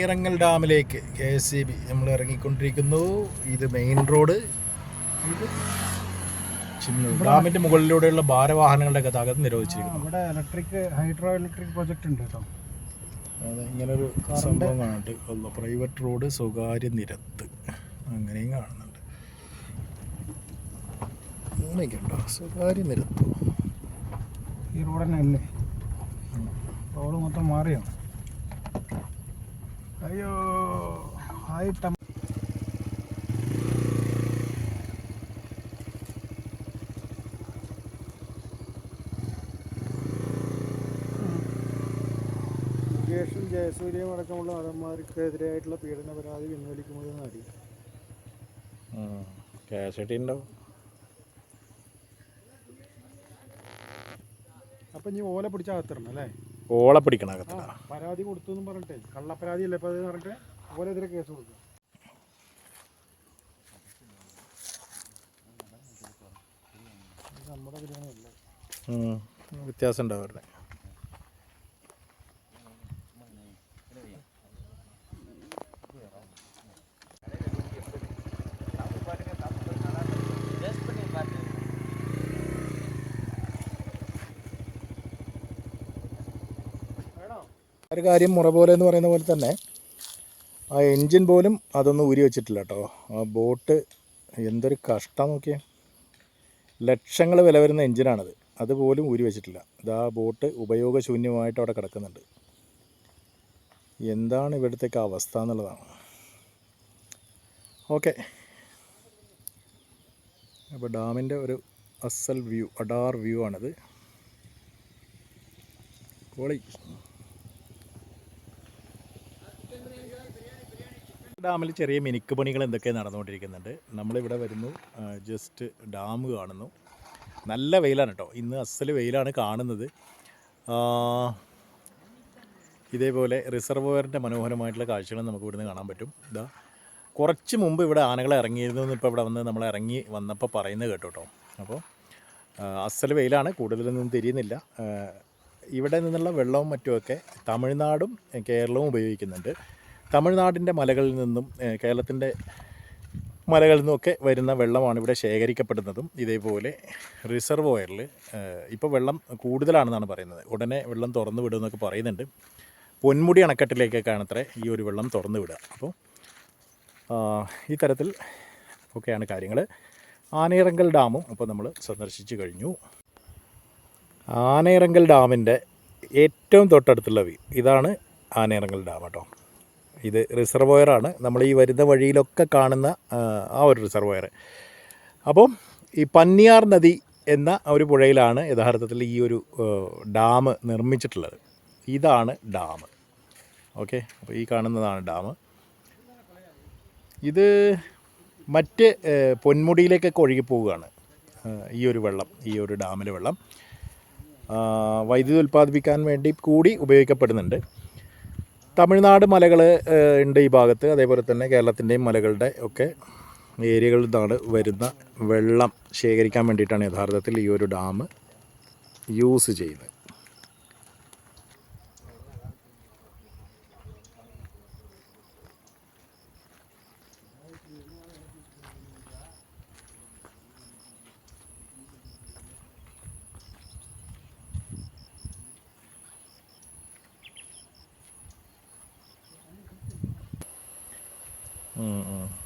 ഇറങ്ങൽ ഡാമിലേക്ക് K S C B നമ്മൾ ഇറങ്ങിക്കൊണ്ടിരിക്കുന്നു. ഇത് മെയിൻ റോഡ്. ഡാമിന്റെ മുകളിലൂടെയുള്ള ഭാരവാഹനങ്ങളുടെ ഗതാഗതം നിരോധിച്ചിരിക്കുന്നു. ഇവിടെ ഇലക്ട്രിക് ഹൈഡ്രോ ഇലക്ട്രിക് പ്രോജക്റ്റ് ഉണ്ട് കേട്ടോ. അതെ ഇങ്ങനൊരു സംഭവം കാണുന്നുണ്ട് പ്രൈവറ്റ് റോഡ് സ്വകാര്യ നിരത്ത്. അങ്ങനെയും കാണുന്നുണ്ട്. അങ്ങനെയൊക്കെ ഉണ്ടോ സ്വകാര്യ നിരത്ത്? ഈ റോഡ് തന്നെ അല്ലേ റോഡ് മൊത്തം മാറിയോ? അയ്യോ ഹായ് ടം മുകേഷും ജയസൂര്യയും അടക്കമുള്ള നടന്മാർക്കെതിരായിട്ടുള്ള പീഡന പരാതി പിൻവലിക്കുമെന്ന് അറിയാം കാശട്ടി ഉണ്ടാവും അപ്പം ഇനി ഓല പിടിച്ച അകത്തിടണം അല്ലേ? ഓളെ പിടിക്കണം ആ, പരാതി കൊടുത്തു എന്ന് പറഞ്ഞിട്ടേ. കള്ളപ്പരാതി അല്ലേ ഇപ്പം അത് പറഞ്ഞിട്ട്? ഓലെതിരെ കേസ് കൊടുക്കുക നമ്മുടെ വ്യത്യാസം ഉണ്ടാവും അവരുടെ. ഒരു കാര്യം മുറ പോലെ എന്ന് പറയുന്ന പോലെ തന്നെ ആ എൻജിൻ പോലും അതൊന്നും ഊരി വെച്ചിട്ടില്ല കേട്ടോ ആ ബോട്ട് എന്തൊരു കഷ്ടം നോക്കിയേ. ലക്ഷങ്ങൾ വില വരുന്ന എൻജിനാണത് അതുപോലും ഊരി വെച്ചിട്ടില്ല. ഇത് ആ ബോട്ട് ഉപയോഗശൂന്യമായിട്ട് അവിടെ കിടക്കുന്നുണ്ട്. എന്താണ് ഇവിടുത്തേക്ക് അവസ്ഥ എന്നുള്ളതാണ്. ഓക്കെ. അപ്പോൾ ഡാമിന്റെ ഒരു അസൽ വ്യൂ അഡാർ വ്യൂ ആണിത്. പൊളി. ഡാമിൽ ചെറിയ മിനുക്ക് പണികൾ എന്തൊക്കെ നടന്നുകൊണ്ടിരിക്കുന്നുണ്ട്. നമ്മളിവിടെ വരുന്നു ജസ്റ്റ് ഡാം കാണുന്നു. നല്ല വെയിലാണ് കേട്ടോ ഇന്ന് അസൽ വെയിലാണ് കാണുന്നത്. ഇതേപോലെ റിസർവോയറിന്റെ മനോഹരമായിട്ടുള്ള കാഴ്ചകളും നമുക്ക് ഇവിടുന്ന് കാണാൻ പറ്റും. ഇതാ കുറച്ച് മുമ്പ് ഇവിടെ ആനകളെ ഇറങ്ങിയിരുന്നു ഇപ്പോൾ ഇവിടെ വന്ന് നമ്മൾ ഇറങ്ങി വന്നപ്പോൾ പറയുന്നത് കേട്ടോ കേട്ടോ അപ്പോൾ അസൽ വെയിലാണ് കൂടുതലൊന്നും തിരിയുന്നില്ല. ഇവിടെ നിന്നുള്ള വെള്ളവും മറ്റുമൊക്കെ തമിഴ്നാടും കേരളവും ഉപയോഗിക്കുന്നുണ്ട്. തമിഴ്നാടിന്റെ മലകളിൽ നിന്നും കേരളത്തിന്റെ മലകളിൽ നിന്നൊക്കെ വരുന്ന വെള്ളമാണ് ഇവിടെ ശേഖരിക്കപ്പെടുന്നതും. ഇതേപോലെ റിസർവോയറിൽ ഇപ്പോൾ വെള്ളം കൂടുതലാണെന്നാണ് പറയുന്നത്. ഉടനെ വെള്ളം തുറന്നു വിടുമെന്നൊക്കെ പറയുന്നുണ്ട്. പൊന്മുടി അണക്കെട്ടിലേക്കൊക്കെയാണ് അത്ര ഈ ഒരു വെള്ളം തുറന്നു വിടുക. അപ്പോൾ ഈ തരത്തിൽ ഒക്കെയാണ് കാര്യങ്ങൾ. ആനയിറങ്കൽ ഡാമും അപ്പോൾ നമ്മൾ സന്ദർശിച്ചു കഴിഞ്ഞു. ആനയിറങ്കൽ ഡാമിന്റെ ഏറ്റവും തൊട്ടടുത്തുള്ള വ്യൂ ഇതാണ് ആനയിറങ്കൽ ഡാം കേട്ടോ. ഇത് റിസർവോയറാണ്. നമ്മൾ ഈ വരുന്ന വഴിയിലൊക്കെ കാണുന്ന ആ, ഒരു റിസർവോയർ അപ്പം ഈ പന്നിയാർ നദി എന്ന ഒരു പുഴയിലാണ് യഥാർത്ഥത്തിൽ ഈ ഒരു ഡാം നിർമ്മിച്ചിട്ടുള്ളത്. ഇതാണ് ഡാം. ഓക്കെ? അപ്പോൾ ഈ കാണുന്നതാണ് ഡാം. ഇത് മറ്റ് പൊന്മുടിയിലേക്കൊക്കെ ഒഴുകി പോവുകയാണ് ഈ ഒരു വെള്ളം ഈ ഒരു ഡാമിലെ വെള്ളം. വൈദ്യുതി ഉൽപ്പാദിപ്പിക്കാൻ വേണ്ടി കൂടി ഉപയോഗിക്കപ്പെടുന്നുണ്ട്. തമിഴ്നാട് മലകൾ ഉണ്ട് ഈ ഭാഗത്ത്. അതേപോലെ തന്നെ കേരളത്തിന്റെയും മലകളുടെ ഒക്കെ ഏരിയകളിൽ നിന്നാണ് വരുന്ന വെള്ളം ശേഖരിക്കാൻ വേണ്ടിയിട്ടാണ് യഥാർത്ഥത്തിൽ ഈ ഒരു ഡാം യൂസ് ചെയ്യുന്നത്. 嗯嗯。